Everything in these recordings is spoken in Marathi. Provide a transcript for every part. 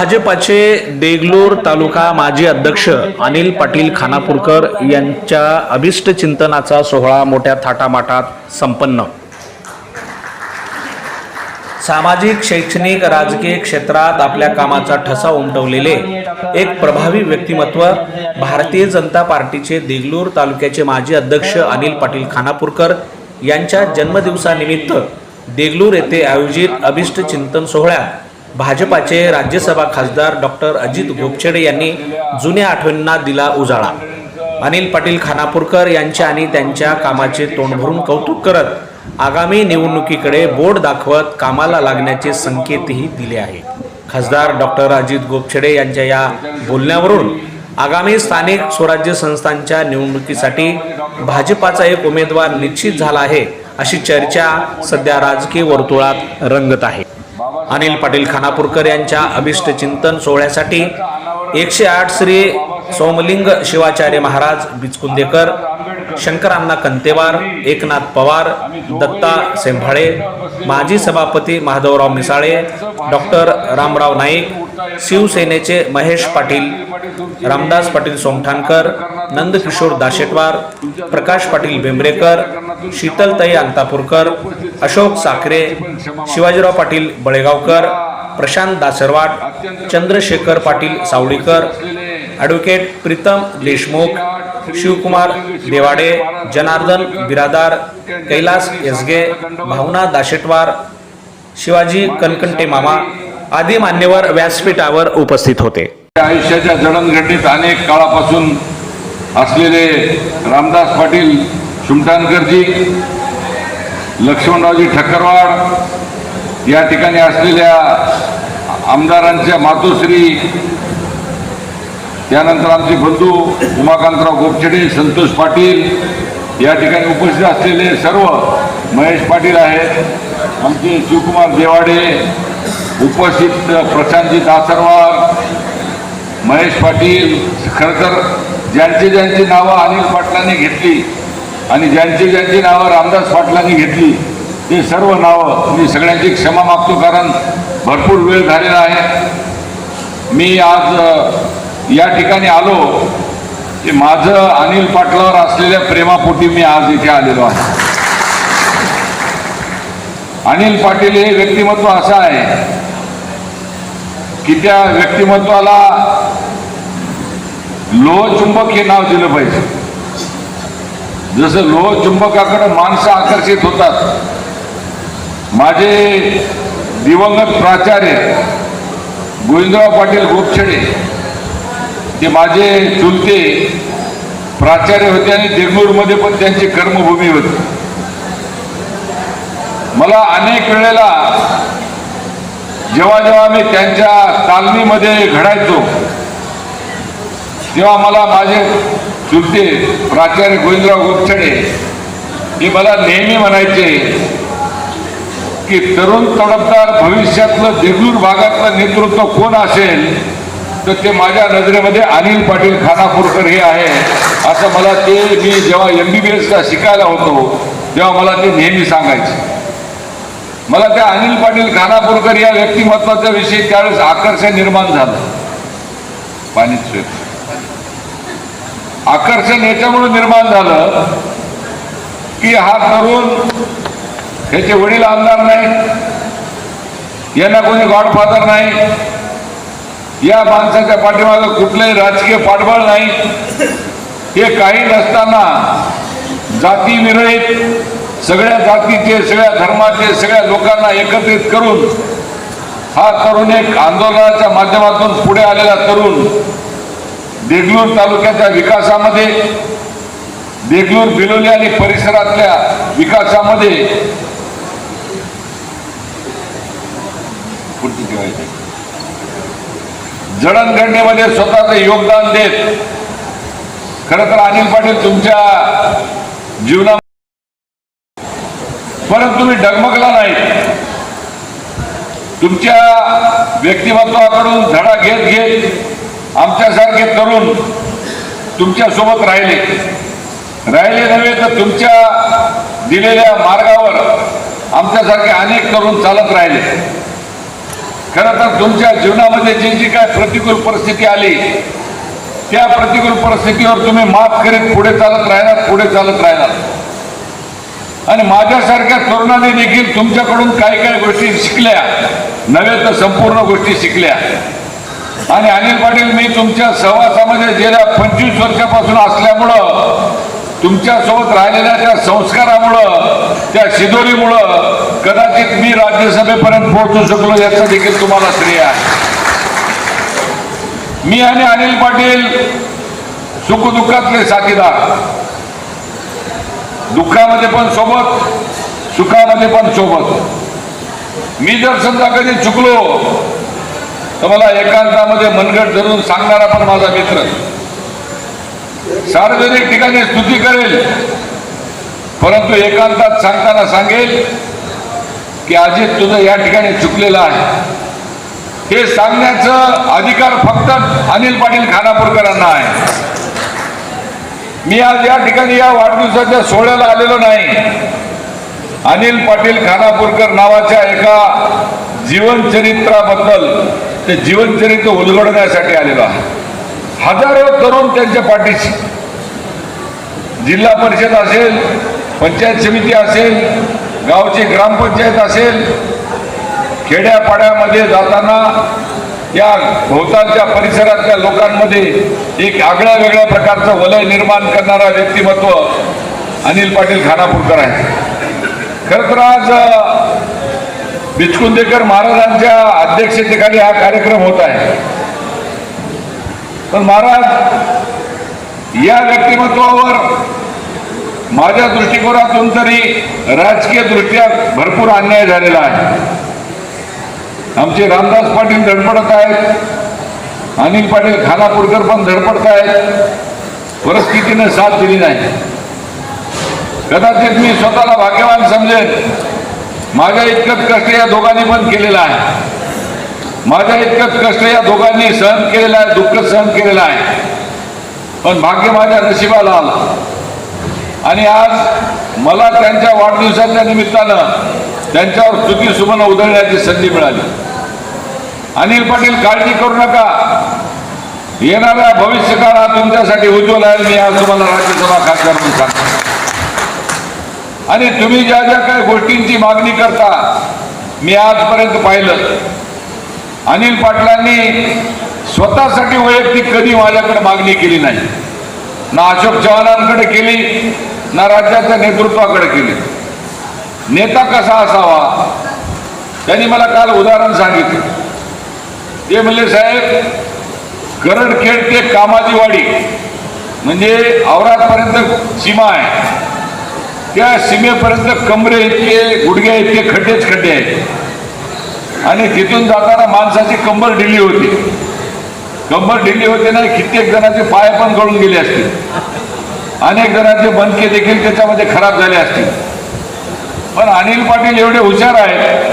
भाजपाचे देगलूर तालुका माजी अध्यक्ष अनिल पाटील खानापूरकर यांच्या अभिष्ट चिंतनाचा सोहळा मोठ्या थाटामाटात संपन्न. सामाजिक शैक्षणिक राजकीय क्षेत्रात आपल्या कामाचा ठसा उमटवलेले एक प्रभावी व्यक्तिमत्व भारतीय जनता पार्टीचे देगलूर तालुक्याचे माजी अध्यक्ष अनिल पाटील खानापूरकर यांच्या जन्मदिवसानिमित्त देगलूर येथे आयोजित अभिष्ट चिंतन सोहळ्यात भाजपाचे राज्यसभा खासदार डॉक्टर अजित गोपछेडे यांनी जुन्या आठवणींना दिला उजाळा. अनिल पाटील खानापूरकर यांच्या आणि त्यांच्या कामाचे तोंड भरून कौतुक करत आगामी निवडणुकीकडे बोर्ड दाखवत कामाला लागण्याचे संकेतही दिले आहे. खासदार डॉक्टर अजित गोपछेडे यांच्या या बोलण्यावरून आगामी स्थानिक स्वराज्य संस्थांच्या निवडणुकीसाठी भाजपाचा एक उमेदवार निश्चित झाला आहे अशी चर्चा सध्या राजकीय वर्तुळात रंगत आहे. अनिल पाटील खानापूरकर यांच्या अभिष्ट चिंतन सोहळ्यासाठी एकशे आठ श्री सोमलिंग शिवाचार्य महाराज बिचकुंदेकर शंकरांना कंतेवार एकनाथ पवार दत्ता सेंभाळे माजी सभापती माधवराव मिसाळे डॉक्टर रामराव नाईक शिवसेनेचे महेश पाटील रामदास पाटील सोमठाणकर नंदकिशोर दाशेटवार प्रकाश पाटील बेंबरेकर शीतलताई अंतापूरकर अशोक साखरे शिवाजीराव पाटील बळेगावकर प्रशांत दासरवाट चंद्रशेखर पाटील सावळीकर ॲडव्होकेट प्रीतम देशमुख शिवकुमार देवाडे जनार्दन बिरादार कैलास यसगे भावना दाशेटवार शिवाजी कनकंटे मामा आदी मान्यवर व्यासपीठावर उपस्थित होते. आयुष्याच्या जडणघडणीत अनेक काळापासून असलेले रामदास पाटील सुमटाणकरजी लक्ष्मणरावजी ठक्करवाड या ठिकाणी असलेल्या आमदारांच्या मातोश्री त्यानंतर आमचे बंधू उमाकांतराव गोपछडे संतोष पाटील या ठिकाणी उपस्थित असलेले सर्व महेश पाटील आहेत. आमचे शिवकुमार देवाडे उपस्थित प्रशांतजी दासरवार महेश पाटील खरं तर ज्यांची ज्यांची नावं अनिल पाटलांनी घेतली आणि ज्यांची ज्यांची नावं रामदास पाटलांनी घेतली ती सर्व नावं मी सगळ्यांची क्षमा मागतो कारण भरपूर वेळ झालेला आहे. मी आज या ठिकाणी आलो की माझं अनिल पाटलावर असलेल्या प्रेमापोटी मी आज इथे आलेलो आहे. अनिल पाटील हे व्यक्तिमत्व असं आहे की त्या व्यक्तिमत्वाला लोहचुंबक हे नाव दिलं पाहिजे. जसं लोहचुंबकाकडे माणसं आकर्षित होतात. माझे दिवंगत प्राचार्य गोविंदराव पाटील गोपछडे ते माझे चुलते प्राचार्य होते आणि देगलूरमध्ये पण त्यांची कर्मभूमी होती. मला अनेक वेळेला जेव्हा जेव्हा मी त्यांच्या तालमीमध्ये घडायचो तेव्हा मला माझे चुलते प्राचार्य गोविंदराव गोपछडे हे मला नेहमी म्हणायचे की तरुण तडफदार भविष्यातलं देगलूर भागातलं नेतृत्व कोण असेल तर ते माझ्या नजरेमध्ये अनिल पाटील खानापूरकर हे आहे असं मला ते मी जेव्हा एम बी बी एसला शिकायला होतो तेव्हा मला ते नेहमी सांगायचे. मला त्या अनिल पाटील खानापूरकर या व्यक्तिमत्वाच्या विषयी त्यावेळेस आकर्षण निर्माण झालं. पाणी आकर्षण याच्यामुळे निर्माण झालं की हा तरुण ह्याचे वडील आमदार नाही यांना कोणी गॉडफादर नाही या माणसाच्या पाठीमागं कुठलंही राजकीय पाठबळ नाही. हे काही नसताना जाती विरळीत सगळ्या जातीचे सगळ्या धर्माचे सगळ्या लोकांना एकत्रित करून हा तरुण एक आंदोलनाच्या माध्यमातून पुढे आलेला तरुण देगलूर तालुक्याच्या विकासामध्ये देगलूर बिलोली आणि परिसरातल्या विकासामध्ये जडणघडणीमध्ये स्वतःचं योगदान देत खरं तर अनिल पाटील तुमच्या जीवना परंतु तुम्ही डगमगला नाही. तुमच्या व्यक्तिमत्वाकडून धडा घेत घेत आमच्यासारखे तरुण तुमच्यासोबत राहिले. राहिले नव्हे तर तुमच्या दिलेल्या मार्गावर आमच्यासारखे अनेक तरुण चालत राहिले. खरं तर तुमच्या जीवनामध्ये जी जी काय प्रतिकूल परिस्थिती आली त्या प्रतिकूल परिस्थितीवर तुम्ही मात करीत पुढे चालत राहणार पुढे चालत राहणार. आणि माझ्यासारख्या तरुणाने देखील तुमच्याकडून काही काही गोष्टी शिकल्या. नव्हे तर संपूर्ण गोष्टी शिकल्या. आणि अनिल पाटील मी तुमच्या सहवासामध्ये गेल्या पंचवीस वर्षापासून असल्यामुळं तुमच्यासोबत राहिलेल्या त्या संस्कारामुळं त्या शिदोरीमुळं कदाचित मी राज्यसभेपर्यंत पोहोचू शकलो याचं देखील तुम्हाला श्रेय आहे. मी आणि अनिल पाटील सुखदुःखातले साथीदार. दुःखामध्ये पण सोबत सुखामध्ये पण सोबत. मी जर समजा कधी चुकलो तर मला एकांतामध्ये मनगट धरून सांगणारा पण माझा मित्र. सार्वजनिक ठिकाणी स्तुती करेल. परंतु एकांतात सांगताना सांगेल की अजित तुझं या ठिकाणी चुकलेलं आहे. हे सांगण्याचं अधिकार फक्त अनिल पाटील खानापूरकरांना आहे. मी आज या ठिकाणी या वाढदिवसाच्या सोहळ्याला आलेलो नाही. अनिल पाटील खानापूरकर नावाच्या एका जीवनचरित्राबद्दल ते जीवनचरित्र उलगडण्यासाठी आलेलो आहे. हजारो तरुण त्यांच्या पाठीशी. जिल्हा परिषद असेल पंचायत समिती असेल गावची ग्रामपंचायत असेल खेड्यापाड्यामध्ये जाताना या भोवतालच्या परिसरातल्या लोकांमध्ये एक आगळ्या वेगळ्या प्रकारचं वलय निर्माण करणारा व्यक्तिमत्व अनिल पाटील खानापूरकर आहे खरं तर आज बिचकुंदेकर महाराजांच्या अध्यक्षतेखाली हा कार्यक्रम होत आहे. पण महाराज या व्यक्तिमत्वावर माझ्या दृष्टिकोनातून तरी राजकीय दृष्ट्या भरपूर अन्याय झालेला आहे. आमचे रामदास पाटील धडपडत आहेत. अनिल पाटील खानापूरकर पण धडपडत आहेत. परिस्थितीने साथ दिली नाही. कदाचित मी स्वतःला भाग्यवान समजेन. माझ्या इतकंच कष्ट या दोघांनी पण केलेलं आहे. माझ्या इतकंच कष्ट या दोघांनी सहन केलेलं आहे दुःख सहन केलेलं आहे. पण भाग्य माझ्या नशिबाला आलं. आणि आज मला त्यांच्या वाढदिवसाच्या निमित्तानं त्यांच्यावर स्तुती सुमन उधळण्याची संधी मिळाली. अनिल पाटील काळजी करू नका. येणाऱ्या भविष्यकाळात तुमच्यासाठी उज्ज्वल आहे मी आज तुम्हाला राज्यसभा खासदार म्हणून सांगतो. आणि तुम्ही ज्या ज्या काही गोष्टींची मागणी करता मी आजपर्यंत पाहिलं. अनिल पाटलांनी स्वतःसाठी वैयक्तिक कधी माझ्याकडे मागणी केली नाही. ना अशोक चव्हाणांकडे केली ना राज्याच्या नेतृत्वाकडे केली. नेता कसा असावा? त्यांनी मला काल उदाहरण सांगितलं. ते म्हणले साहेब करडखेड ते कामाजीवाडी. म्हणजे औरादपर्यंत सीमा आहे. त्या सीमेपर्यंत कमरे इतके गुडघे इतके खड्डेच खड्डे आहेत. आणि तिथून जाताना माणसाची कंबर ढिली होती. कंबर ढिली होते नाही कित्येक जणांचे पाय पण गळून गेले असतील. अनेक जणांचे बनके देखील त्याच्यामध्ये खराब झाले असतील. पण अनिल पाटील एवढे हुशार आहेत.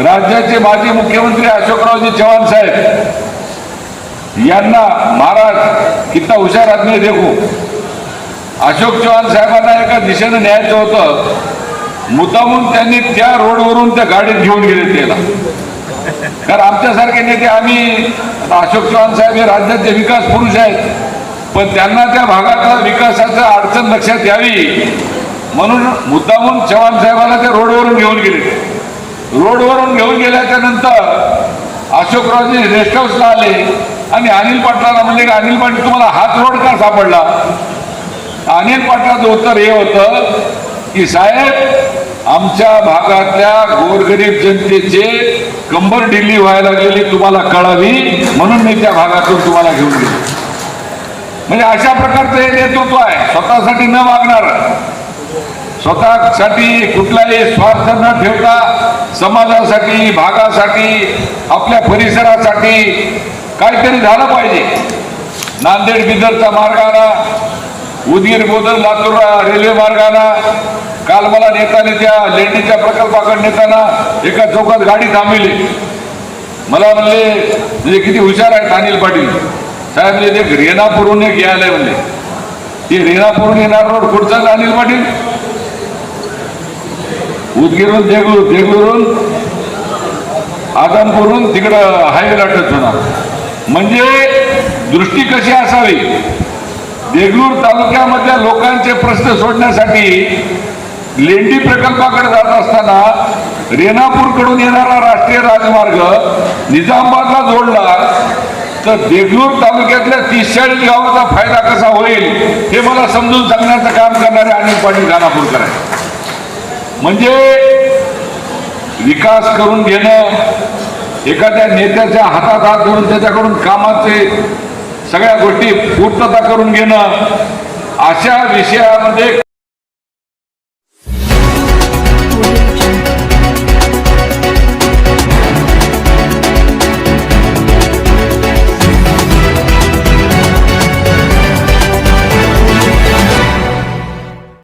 राज्याचे माजी मुख्यमंत्री अशोकरावजी चव्हाण साहेब. यांना महाराज कितना हुशार आदमी देखू. अशोक चव्हाण साहेबांना एका दिशेनं न्यायचं होतं. मुद्दामून त्यांनी त्या रोडवरून त्या गाडीत घेऊन गेले त्याला. कारण आमच्यासारखे नेते आम्ही अशोक चव्हाण साहेब हे राज्याचे विकास पुरुष आहेत. पण त्यांना त्या भागातला विकासाचं अडचण लक्षात यावी. म्हणून मुद्दामून चव्हाण साहेबाला त्या रोडवरून घेऊन गेले रोडवरून घेऊन गेल्याच्यानंतर अशोकरावजी रेस्ट हाऊसला आले. आणि अनिल पाटलाला म्हणजे की अनिल पाटील तुम्हाला हाच रोड का सापडला. अनिल पाटलाचं उत्तर हे होतं की साहेब आमच्या भागातल्या गोरगरीब जनतेचे कंबर ढिल्ली व्हायला लागलेली तुम्हाला कळावी म्हणून मी त्या भागातून तुम्हाला घेऊन गेलो. म्हणजे अशा प्रकारचं हे नेतृत्व आहे. स्वतःसाठी न वागणार. स्वतःसाठी कुठलाही स्वार्थ न ठेवता समाजासाठी भागासाठी आपल्या परिसरासाठी काहीतरी झालं पाहिजे. नांदेड बिदरचा आला. उदगीर गोदर लातूर रेल्वे मार्गाला काल मला नेताने त्या लेंडीच्या प्रकल्पाकडे नेताना एका चौकात गाडी थांबविली. मला म्हणले म्हणजे किती हुशार आहेत अनिल पाटील. साहेब म्हणजे ते रेणापूरहून एक यायला म्हणले. ते रेणापूरून येणार रोड कुठचाच अनिल पाटील. उदगीरहून देगलूर देगलूरून आदमपूरून तिकडं हायवेला टच होणार. म्हणजे दृष्टी कशी असावी? देगलूर तालुक्यामधल्या लोकांचे प्रश्न सोडण्यासाठी लेंडी प्रकल्पाकडे जात असताना रेणापूरकडून येणारा राष्ट्रीय राजमार्ग निजामाबादला जोडला तर देगलूर तालुक्यातल्या तीस चाळीस गावाचा फायदा कसा होईल हे मला समजून सांगण्याचं काम करणारे अनिल पाटील खानापूरकर आहे म्हणजे विकास करून घेणं एखाद्या नेत्याच्या हातात हात धरून त्याच्याकडून कामाचे सगळ्या गोष्टी पूर्तता करून घेणं अशा विषयामध्ये